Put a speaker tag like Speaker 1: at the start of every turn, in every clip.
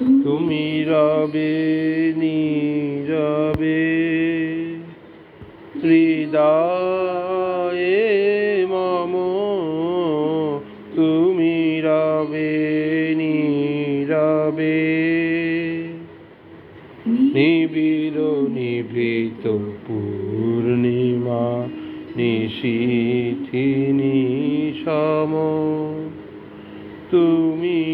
Speaker 1: তুমি রবে নীরবে। হৃদয়ে মম তুমি রবে নীরবে। নিবিড় নিভৃত পূর্ণিমা নিশীথিনী সম। তুমি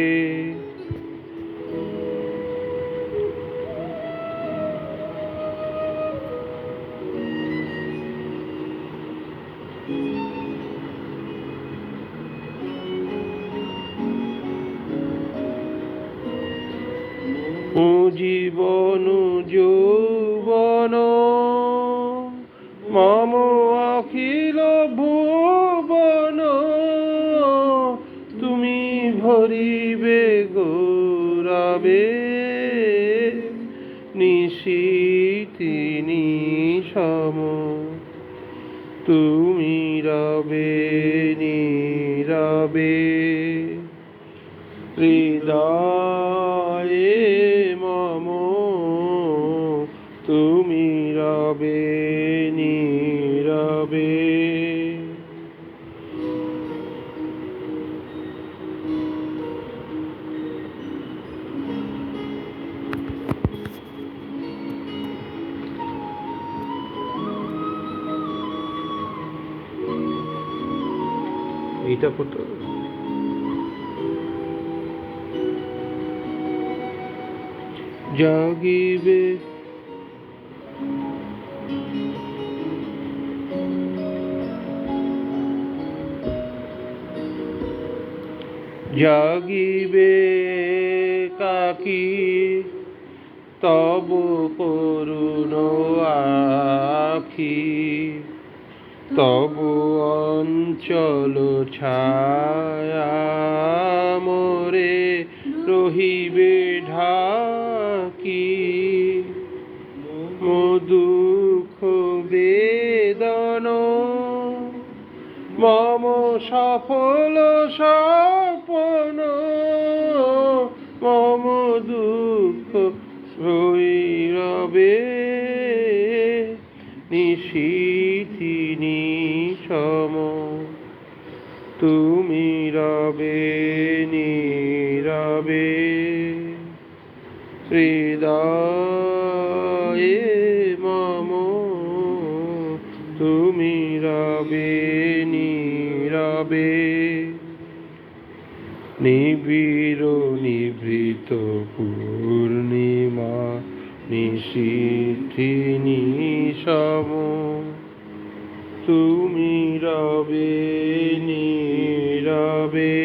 Speaker 1: জীবন যৌবন মম অখিল ভুবন তুমি ভরিবে গৌরবে নিশীতিনি সম তুমি রবে নীরবে হৃদয়ে রবে নীরবে এইটা হবে। জাগিবে জাগিবে কাকি তব করুণ আখি। তব অঞ্চল ছায়া মোরে রহিবে ঢাকি। মদুখ বেদন মম সফল স্বপন মম দুঃখ রবে। নিশীথিনী সম তুমি রবে নীরবে। হৃদয়ে মম তুমি রবে নীরবে নিবিড় নিভৃত পূর্ণিমা নিশীথিনী সম তুমি রবে নীরবে।